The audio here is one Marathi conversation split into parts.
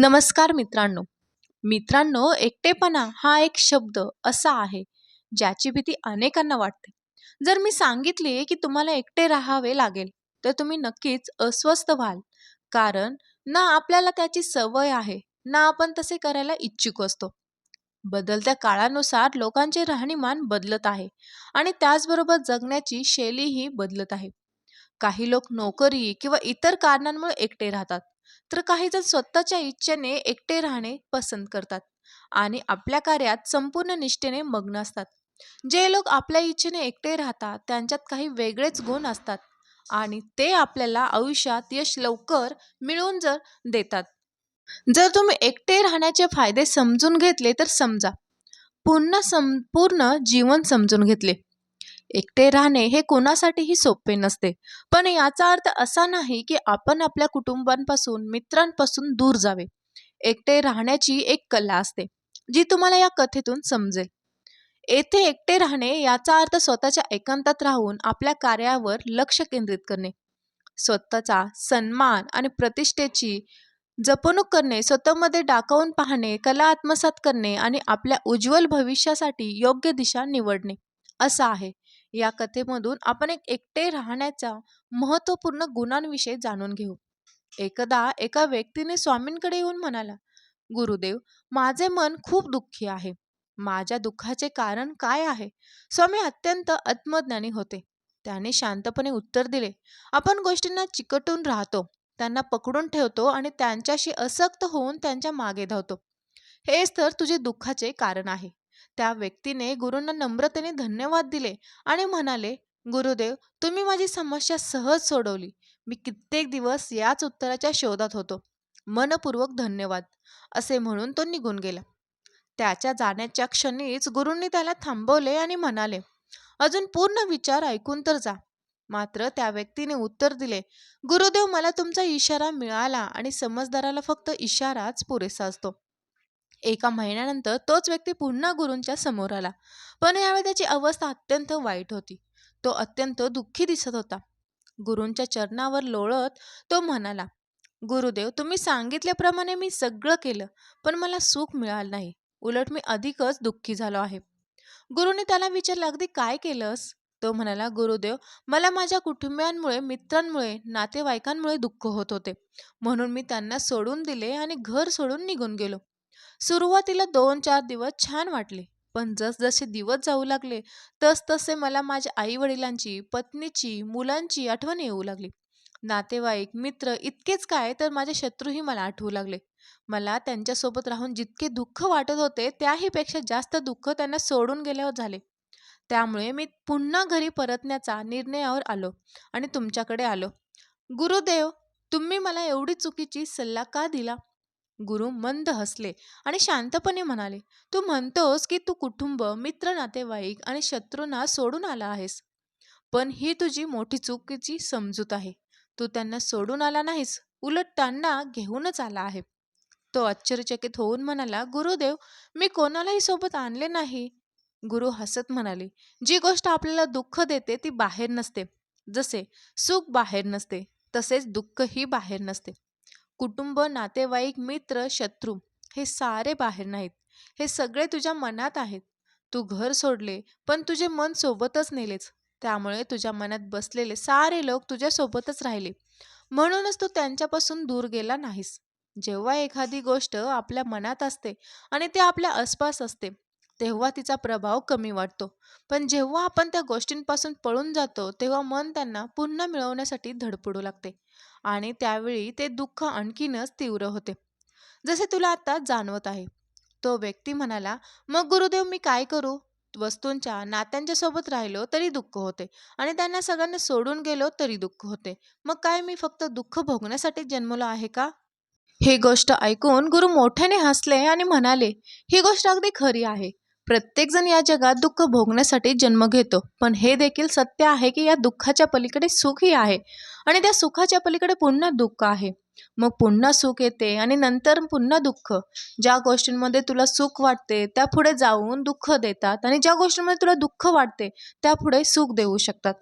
नमस्कार मित्रांनो. मित्रांनो एकटेपणा हा एक शब्द असा आहे ज्याची भीती अनेकांना वाटते. जर मी सांगितले की तुम्हाला एकटे राहावे लागेल तर तुम्ही नक्कीच अस्वस्थ व्हाल. कारण ना आपल्याला त्याची सवय आहे ना आपण तसे करायला इच्छुक असतो. बदलत्या काळानुसार लोकांचे राहणीमान बदलत आहे आणि त्याचबरोबर जगण्याची शैलीही बदलत आहे. काही लोक नोकरी किंवा इतर कारणांमुळे एकटे राहतात. तर काही जण स्वतःच्या इच्छेने एकटे राहणे पसंत करतात आणि आपल्या कार्यात संपूर्ण निष्ठेने मग्न असतात. जे लोक आपल्या इच्छेने एकटे राहतात त्यांच्यात काही वेगळेच गुण असतात आणि ते आपल्याला आयुष्यात यश लवकर मिळवून जर देतात. जर तुम्ही एकटे राहण्याचे फायदे समजून घेतले तर समजा. पुन्हा संपूर्ण जीवन समजून घेतले. एकटे राहणे हे कोणासाठीही सोपे नसते. पण याचा अर्थ असा नाही की आपण आपल्या कुटुंबांपासून मित्रांपासून दूर जावे. एकटे राहण्याची एक कला असते जी तुम्हाला या कथेतून समजेल. येथे एकटे राहणे याचा अर्थ स्वतःच्या एकांतात राहून आपल्या कार्यावर लक्ष केंद्रित करणे. स्वतःचा सन्मान आणि प्रतिष्ठेची जपणूक करणे स्वतःमध्ये डाकावून पाहणे कला आत्मसात करणे आणि आपल्या उज्ज्वल भविष्यासाठी योग्य दिशा निवडणे. असं आहे. या कथेमधून आपण एक एकटे राहण्याच्या महत्त्वपूर्ण गुणांविषयी जाणून घेऊ. एकदा एका व्यक्तीने स्वामींकडे येऊन म्हणाला गुरुदेव माझे मन खूप दुःखी आहे. माझ्या दुःखाचे कारण काय आहे? स्वामी अत्यंत आत्मज्ञानी होते. त्याने शांतपणे उत्तर दिले आपण गोष्टींना चिकटून राहतो. त्यांना पकडून ठेवतो आणि त्यांच्याशी असक्त होऊन त्यांच्या मागे धावतो. हेच तर तुझे दुःखाचे कारण आहे. त्या व्यक्तीने गुरूंना नम्रतेने धन्यवाद दिले आणि म्हणाले गुरुदेव तुम्ही माझी समस्या सहज सोडवली. मी कित्येक दिवस याच उत्तराच्या शोधात होतो. मनपूर्वक धन्यवाद. असे म्हणून तो निघून गेला. त्याच्या जाण्याच्या क्षणीच गुरूंनी त्याला थांबवले आणि म्हणाले अजून पूर्ण विचार ऐकून तर जा. मात्र त्या व्यक्तीने उत्तर दिले गुरुदेव मला तुमचा इशारा मिळाला आणि समजदाराला फक्त इशाराच पुरेसा असतो. एका महिन्यानंतर तोच व्यक्ती पुन्हा गुरूंच्या समोर आला. पण यावेळी त्याची अवस्था अत्यंत वाईट होती. तो अत्यंत दुःखी दिसत होता. गुरूंच्या चरणावर लोळत तो म्हणाला गुरुदेव तुम्ही सांगितल्याप्रमाणे मी सगळं केलं पण मला सुख मिळालं नाही. उलट मी अधिकच दुःखी झालो आहे. गुरुने त्याला विचारलं अगदी काय केलंस? तो म्हणाला गुरुदेव मला माझ्या कुटुंबियांमुळे मित्रांमुळे नातेवाईकांमुळे दुःख होत होते. म्हणून मी त्यांना सोडून दिले आणि घर सोडून निघून गेलो. सुरुवातीला दोन चार दिवस छान वाटले. पण जसजसे दिवस जाऊ लागले तसतसे मला माझ्या आई वडिलांची पत्नीची मुलांची आठवण येऊ लागली. नातेवाईक मित्र इतकेच काय तर माझे शत्रूही मला आठवू लागले. मला त्यांच्यासोबत राहून जितके दुःख वाटत होते त्याहीपेक्षा जास्त दुःख त्यांना सोडून गेल्यावर झाले. त्यामुळे मी पुन्हा घरी परतण्याचा निर्णयावर आलो आणि तुमच्याकडे आलो. गुरुदेव तुम्ही मला एवढी चुकीची सल्ला का दिला? गुरु मंद हसले आणि शांतपणे म्हणाले तू म्हणतोस की तू कुटुंब मित्र नातेवाईक आणि शत्रूंना सोडून आला आहेस. पण ही तुझी मोठी चुकीची समजूत आहे. तू त्यांना सोडून आला नाहीस उलट त्यांना घेऊनच आला आहे. तो आश्चर्यचकित होऊन म्हणाला गुरुदेव मी कोणालाही सोबत आणले नाही. गुरु हसत म्हणाले जी गोष्ट आपल्याला दुःख देते ती बाहेर नसते. जसे सुख बाहेर नसते तसेच दुःखही बाहेर नसते. कुटुंब नातेवाईक मित्र शत्रू हे सारे बाहेर नाहीत. हे सगळे तुझ्या मनात आहेत. तू घर सोडले पण तुझे मन सोबतच नेलेच. त्यामुळे तुझ्या मनात बसलेले सारे लोक तुझ्यासोबतच राहिले. म्हणूनच तू त्यांच्यापासून दूर गेला नाहीस. जेव्हा एखादी गोष्ट आपल्या मनात असते आणि ते आपल्या आसपास असते तेव्हा तिचा प्रभाव कमी वाटतो. पण जेव्हा आपण त्या गोष्टींपासून पळून जातो तेव्हा मन त्यांना पुन्हा मिळवण्यासाठी धडपडू लागते. आणि त्यावेळी ते दुःख आणखीनच तीव्र होते. जसे तुला आता जाणवत आहे. तो व्यक्ती म्हणाला मग गुरुदेव मी काय करू? वस्तूंच्या नात्यांच्या सोबत राहिलो तरी दुःख होते आणि त्यांना सगळ्यांना सोडून गेलो तरी दुःख होते. मग काय मी फक्त दुःख भोगण्यासाठी जन्मलो आहे का? ही गोष्ट ऐकून गुरु मोठ्याने हसले आणि म्हणाले ही गोष्ट अगदी खरी आहे. प्रत्येकजण या जगात दुःख भोगण्यासाठी जन्म घेतो. पण हे देखील सत्य आहे की या दुःखाच्या पलीकडे सुखही आहे आणि त्या सुखाच्या पलीकडे पुन्हा दुःख आहे. मग पुन्हा सुख येते आणि नंतर पुन्हा दुःख. ज्या गोष्टींमध्ये तुला सुख वाटते त्या पुढे जाऊन दुःख देतात आणि ज्या गोष्टींमध्ये तुला दुःख वाटते त्या पुढे सुख देऊ शकतात.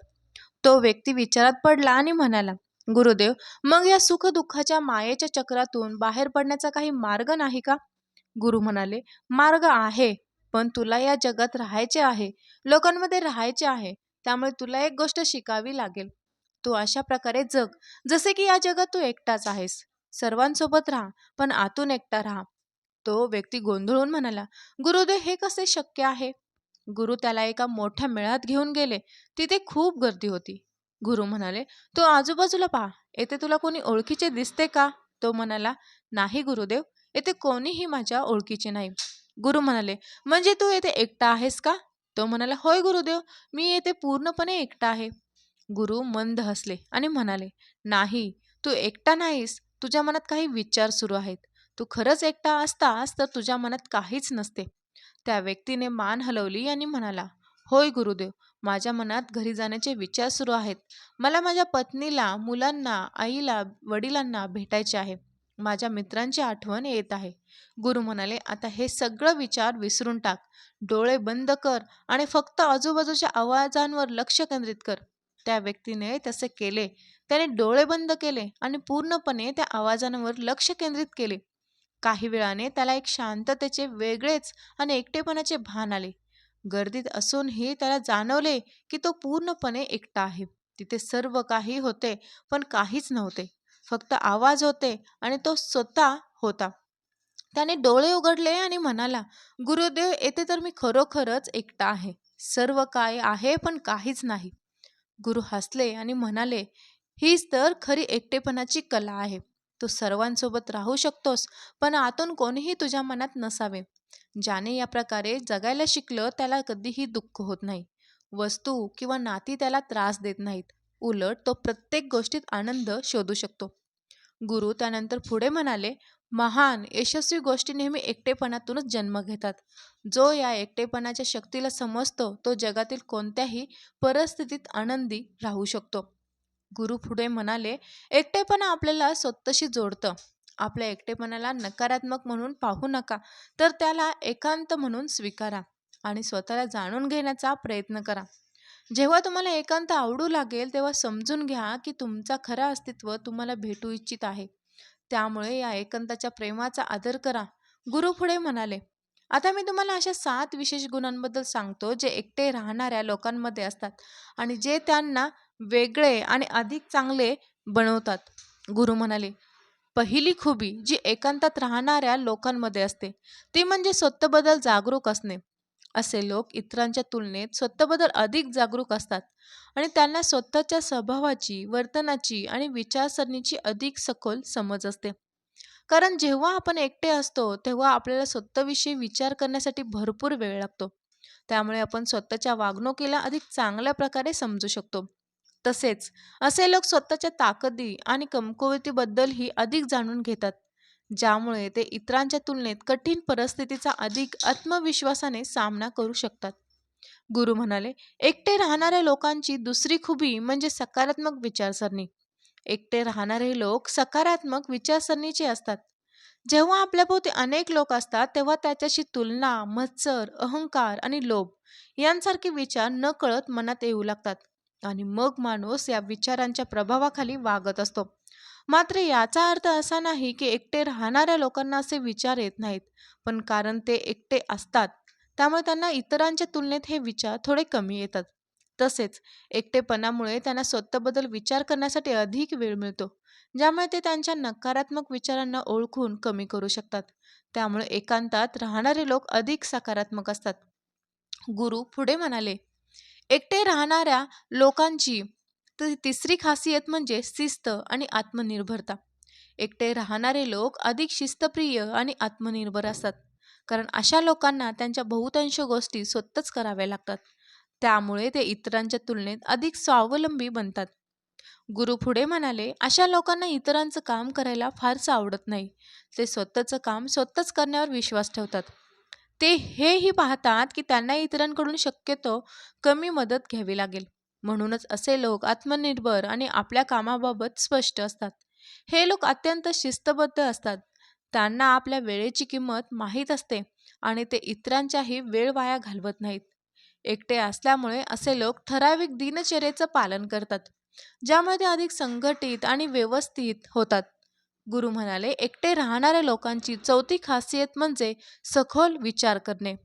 तो व्यक्ती विचारात पडला आणि म्हणाला गुरुदेव मग या सुख दुःखाच्या मायेच्या चक्रातून बाहेर पडण्याचा काही मार्ग नाही का? गुरु म्हणाले मार्ग आहे. पण तुला या जगात राहायचे आहे लोकांमध्ये राहायचे आहे त्यामुळे तुला एक गोष्ट शिकावी लागेल. तू अशा प्रकारे जग जसे की या जगात तू एकटाच आहेस. सर्वांसोबत राहा पण आतून एकटा राहा. तो व्यक्ती गोंधळून म्हणाला गुरुदेव हे कसे शक्य आहे? गुरु त्याला एका मोठ्या मेळ्यात घेऊन गेले. तिथे खूप गर्दी होती. गुरु म्हणाले तो आजूबाजूला पहा येथे तुला कोणी ओळखीचे दिसते का? तो म्हणाला नाही गुरुदेव येथे कोणीही माझ्या ओळखीचे नाही. गुरु म्हणाले म्हणजे तू येथे एकटा आहेस का? तो म्हणाला होय गुरुदेव मी येथे पूर्णपणे एकटा आहे. गुरु मंद हसले आणि म्हणाले नाही तू एकटा नाहीस. तुझ्या मनात काही विचार सुरू आहेत. तू खरंच एकटा असतास तर तुझ्या मनात काहीच नसते. त्या व्यक्तीने मान हलवली आणि म्हणाला होय गुरुदेव माझ्या मनात घरी जाण्याचे विचार सुरू आहेत. मला माझ्या पत्नीला मुलांना आईला वडिलांना भेटायचे आहे. माझ्या मित्रांची आठवण येत आहे. गुरु म्हणाले आता हे सगळं विचार विसरून टाक. डोळे बंद कर आणि फक्त आजूबाजूच्या आवाजांवर लक्ष केंद्रित कर. त्या व्यक्तीने तसे केले. त्याने डोळे बंद केले आणि पूर्णपणे त्या आवाजांवर लक्ष केंद्रित केले. काही वेळाने त्याला एक शांततेचे वेगळेच आणि एकटेपणाचे भान आले. गर्दीत असूनही त्याला जाणवले की तो पूर्णपणे एकटा आहे. तिथे सर्व काही होते पण काहीच नव्हते. फक्त आवाज होते आणि तो स्वतः होता. त्याने डोळे उघडले आणि म्हणाला गुरुदेव येथे तर मी खरोखरच एकटा आहे. सर्व काय आहे पण काहीच नाही. गुरु हसले आणि म्हणाले हीच तर खरी एकटेपणाची कला आहे. तू सर्वांसोबत राहू शकतोस पण आतून कोणीही तुझ्या मनात नसावे. ज्याने या प्रकारे जगायला शिकलं त्याला कधीही दुःख होत नाही. वस्तू किंवा नाती त्याला त्रास देत नाहीत. उलट तो प्रत्येक गोष्टीत आनंद शोधू शकतो. गुरु त्यानंतर पुढे म्हणाले महान यशस्वी गोष्टी नेहमी एकटेपणातूनच जन्म घेतात. जो या एकटेपणाच्या शक्तीला समजतो तो जगातील कोणत्याही परिस्थितीत आनंदी राहू शकतो. गुरु पुढे म्हणाले एकटेपणा आपल्याला स्वतःशी जोडतं. आपल्या एकटेपणाला नकारात्मक म्हणून पाहू नका तर त्याला एकांत म्हणून स्वीकारा आणि स्वतःला जाणून घेण्याचा प्रयत्न करा. जेव्हा तुम्हाला एकांत आवडू लागेल तेव्हा समजून घ्या की तुमचा खरा अस्तित्व तुम्हाला भेटू इच्छित आहे. त्यामुळे या एकांताच्या प्रेमाचा आदर करा. गुरु पुढे म्हणाले आता मी तुम्हाला अशा सात विशेष गुणांबद्दल सांगतो जे एकटे राहणाऱ्या लोकांमध्ये असतात आणि जे त्यांना वेगळे आणि अधिक चांगले बनवतात. गुरु म्हणाले पहिली खुबी जी एकांतात राहणाऱ्या लोकांमध्ये असते ती म्हणजे स्वतःबद्दल जागरूक असणे. असे लोक इतरांच्या तुलनेत स्वतःबद्दल अधिक जागरूक असतात आणि त्यांना स्वतःच्या स्वभावाची वर्तनाची आणि विचारसरणीची अधिक सखोल समज असते. कारण जेव्हा आपण एकटे असतो तेव्हा आपल्याला स्वतःविषयी विचार करण्यासाठी भरपूर वेळ लागतो. त्यामुळे आपण स्वतःच्या वागणुकीला अधिक चांगल्या प्रकारे समजू शकतो. तसेच असे लोक स्वतःच्या ताकदी आणि कमकुवतीबद्दलही अधिक जाणून घेतात. ज्यामुळे ते इतरांच्या तुलनेत कठीण परिस्थितीचा अधिक आत्मविश्वासाने सामना करू शकतात. गुरु म्हणाले एकटे राहणाऱ्या लोकांची दुसरी खुबी म्हणजे सकारात्मक विचारसरणी. एकटे राहणारे लोक सकारात्मक विचारसरणीचे असतात. जेव्हा आपल्याभोवती अनेक लोक असतात तेव्हा त्याच्याशी तुलना मत्सर अहंकार आणि लोभ यांसारखे विचार न कळत मनात येऊ लागतात आणि मग माणूस या विचारांच्या प्रभावाखाली वागत असतो. मात्र याचा अर्थ असा नाही की एकटे राहणाऱ्या लोकांना असे विचार येत नाहीत. पण कारण ते एकटे असतात त्यामुळे त्यांना इतरांच्या तुलनेत हे विचार थोडे कमी येतात. तसेच एकटेपणामुळे त्यांना स्वतःबद्दल विचार करण्यासाठी अधिक वेळ मिळतो ज्यामुळे ते त्यांच्या नकारात्मक विचारांना ओळखून कमी करू शकतात. त्यामुळे एकांतात राहणारे लोक अधिक सकारात्मक असतात. गुरु पुढे म्हणाले एकटे राहणाऱ्या लोकांची तर तिसरी खासियत म्हणजे शिस्त आणि आत्मनिर्भरता. एकटे राहणारे लोक अधिक शिस्तप्रिय आणि आत्मनिर्भर असतात. कारण अशा लोकांना त्यांच्या बहुतांश गोष्टी स्वतःच कराव्या लागतात. त्यामुळे ते इतरांच्या तुलनेत अधिक स्वावलंबी बनतात. गुरु पुढे म्हणाले अशा लोकांना इतरांचं काम करायला फारसं आवडत नाही. ते स्वतःचं काम स्वतःच करण्यावर विश्वास ठेवतात. ते हेही पाहतात की त्यांना इतरांकडून शक्यतो कमी मदत घ्यावी लागेल. म्हणूनच असे लोक आत्मनिर्भर आणि आपल्या कामाबाबत स्पष्ट असतात. हे लोक अत्यंत शिस्तबद्ध असतात. त्यांना आपल्या वेळेची किंमत माहीत असते आणि ते इतरांच्याही वेळ वाया घालवत नाहीत. एकटे असल्यामुळे असे लोक ठराविक दिनचर्येचं पालन करतात ज्यामध्ये अधिक संघटित आणि व्यवस्थित होतात. गुरु म्हणाले एकटे राहणाऱ्या लोकांची चौथी खासियत म्हणजे सखोल विचार करणे.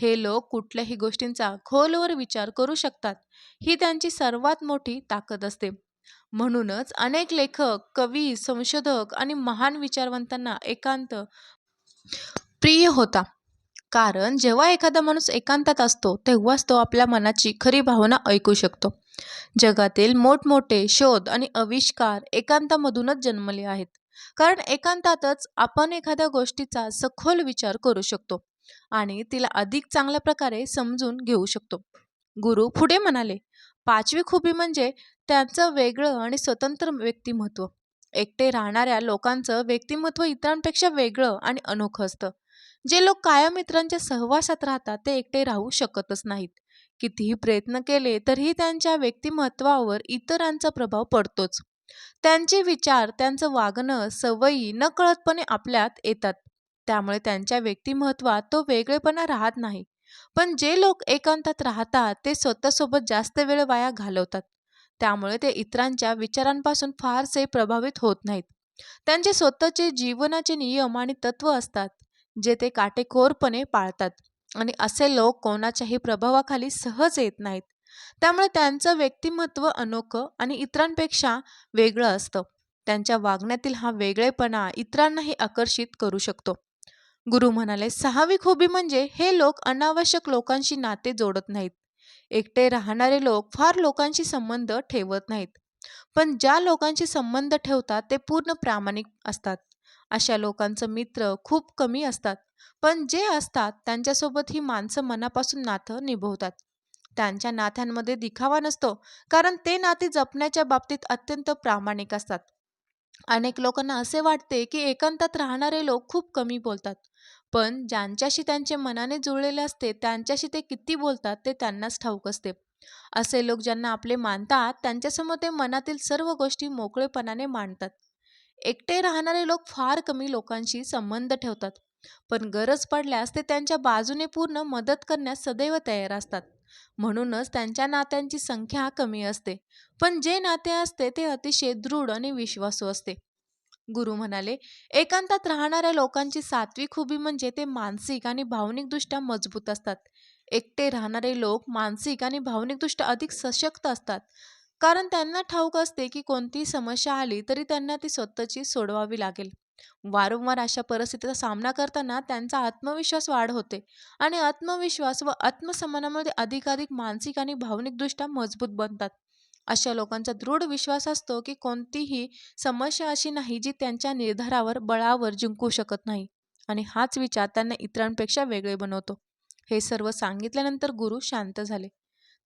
हे लोक कुठल्याही गोष्टींचा खोलवर विचार करू शकतात. ही त्यांची सर्वात मोठी ताकद असते. म्हणूनच अनेक लेखक कवी संशोधक आणि महान विचारवंतांना एकांत प्रिय होता. कारण जेव्हा एखादा माणूस एकांतात असतो तेव्हाच तो आपल्या मनाची खरी भावना ऐकू शकतो. जगातील मोठमोठे शोध आणि आविष्कार एकांतामधूनच जन्मले आहेत. कारण एकांतातच आपण एखाद्या गोष्टीचा सखोल विचार करू शकतो. आणि तिला अधिक चांगल्या प्रकारे समजून घेऊ शकतो. गुरु पुढे म्हणाले पाचवी खुबी म्हणजे त्यांचं वेगळं आणि स्वतंत्र व्यक्तिमत्व. एकटे राहणाऱ्या लोकांचं व्यक्तिमत्व इतरांपेक्षा वेगळं आणि अनोखं असतं. जे लोक कायम मित्रांच्या सहवासात राहतात ते एकटे राहू शकतच नाहीत. कितीही प्रयत्न केले तरीही त्यांच्या व्यक्तिमत्वावर इतरांचा प्रभाव पडतोच. त्यांचे विचार त्यांचं वागणं सवयी नकळतपणे आपल्यात येतात. त्यामुळे त्यांच्या व्यक्तिमत्वात तो वेगळेपणा राहत नाही. पण जे लोक एकांतात राहतात ते स्वतःसोबत जास्त वेळ वाया घालवतात. त्यामुळे ते इतरांच्या विचारांपासून फारसे प्रभावित होत नाहीत. त्यांचे स्वतःचे जीवनाचे नियम आणि तत्व असतात जे ते काटेकोरपणे पाळतात. आणि असे लोक कोणाच्याही प्रभावाखाली सहज येत नाहीत. त्यामुळे त्यांचं व्यक्तिमत्व अनोखं आणि इतरांपेक्षा वेगळं असतं. त्यांच्या वागण्यातील हा वेगळेपणा इतरांनाही आकर्षित करू शकतो. गुरु म्हणाले सहावी खुबी म्हणजे हे लोक अनावश्यक लोकांशी नाते जोडत नाहीत. एकटे राहणारे लोक फार लोकांशी संबंध ठेवत नाहीत. पण ज्या लोकांशी संबंध ठेवतात ते पूर्ण प्रामाणिक असतात. अशा लोकांचं मित्र खूप कमी असतात. पण जे असतात त्यांच्यासोबत ही माणसं मनापासून नातं निभवतात. त्यांच्या नात्यांमध्ये दिखावा नसतो कारण ते नाते जपण्याच्या बाबतीत अत्यंत प्रामाणिक असतात. अनेक लोकांना असे वाटते की एकांतात राहणारे लोक खूप कमी बोलतात. पण ज्यांच्याशी त्यांचे मनाने जुळलेले असते त्यांच्याशी ते किती बोलतात ते त्यांनाच ठाऊक असते. असे लोक ज्यांना आपले मानतात त्यांच्यासमोर ते मनातील सर्व गोष्टी मोकळेपणाने मांडतात. एकटे राहणारे लोक फार कमी लोकांशी संबंध ठेवतात. पण गरज पडल्यास ते त्यांच्या बाजूने पूर्ण मदत करण्यास सदैव तयार असतात. म्हणूनच त्यांच्या नात्यांची संख्या कमी असते. पण जे नाते असते ते अतिशय दृढ आणि विश्वासू असते. गुरु म्हणाले एकांतात राहणाऱ्या लोकांची सात्विक खुबी म्हणजे ते मानसिक आणि भावनिकदृष्ट्या मजबूत असतात. एकटे राहणारे लोक मानसिक आणि भावनिकदृष्ट्या अधिक सशक्त असतात. कारण त्यांना ठाऊक असते की कोणतीही समस्या आली तरी त्यांना ती स्वतःची सोडवावी लागेल. वारंवार अशा परिस्थितीचा सामना करताना त्यांचा आत्मविश्वास वाढ होते आणि आत्मविश्वास व आत्मसमानामध्ये अधिकाधिक मानसिक आणि भावनिकदृष्ट्या मजबूत बनतात. अशा लोकांचा दृढ विश्वास असतो की कोणतीही समस्या अशी नाही जी त्यांच्या निर्धारावर बळावर जिंकू शकत नाही. आणि हाच विचार त्यांना इतरांपेक्षा वेगळे बनवतो. हे सर्व सांगितल्यानंतर गुरु शांत झाले.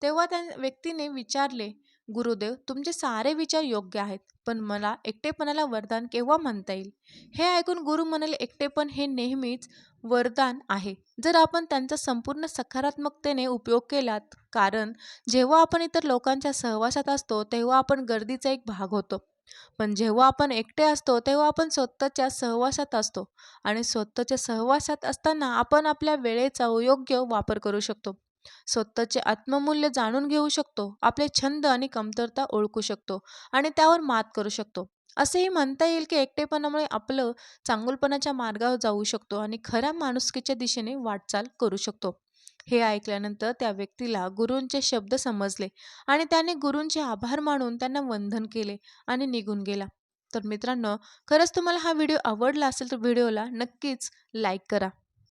तेव्हा त्या व्यक्तीने विचारले गुरुदेव तुमचे सारे विचार योग्य आहेत पण मला एकटेपणाला वरदान केव्हा म्हणता येईल? हे ऐकून गुरु म्हणाले एकटेपण हे नेहमीच वरदान आहे. जर आपण त्यांचा संपूर्ण सकारात्मकतेने उपयोग केलात कारण जेव्हा आपण इतर लोकांच्या सहवासात असतो तेव्हा आपण गर्दीचा एक भाग होतो. पण जेव्हा आपण एकटे असतो तेव्हा आपण स्वतःच्या सहवासात असतो आणि स्वतःच्या सहवासात असताना आपण आपल्या वेळेचा योग्य वापर करू शकतो. स्वतःचे आत्ममूल्य जाणून घेऊ शकतो आपले छंद आणि कमतरता ओळखू शकतो आणि त्यावर मात करू शकतो. असेही म्हणता येईल की एकटेपणामुळे आपलं चांगुलपणाच्या मार्गावर जाऊ शकतो आणि खऱ्या माणुसकीच्या दिशेने वाटचाल करू शकतो. हे ऐकल्यानंतर त्या व्यक्तीला गुरूंचे शब्द समजले आणि त्याने गुरूंचे आभार मानून त्यांना वंदन केले आणि निघून गेला. तर मित्रांनो खरंच तुम्हाला हा व्हिडिओ आवडला असेल तर व्हिडिओला नक्कीच लाईक करा.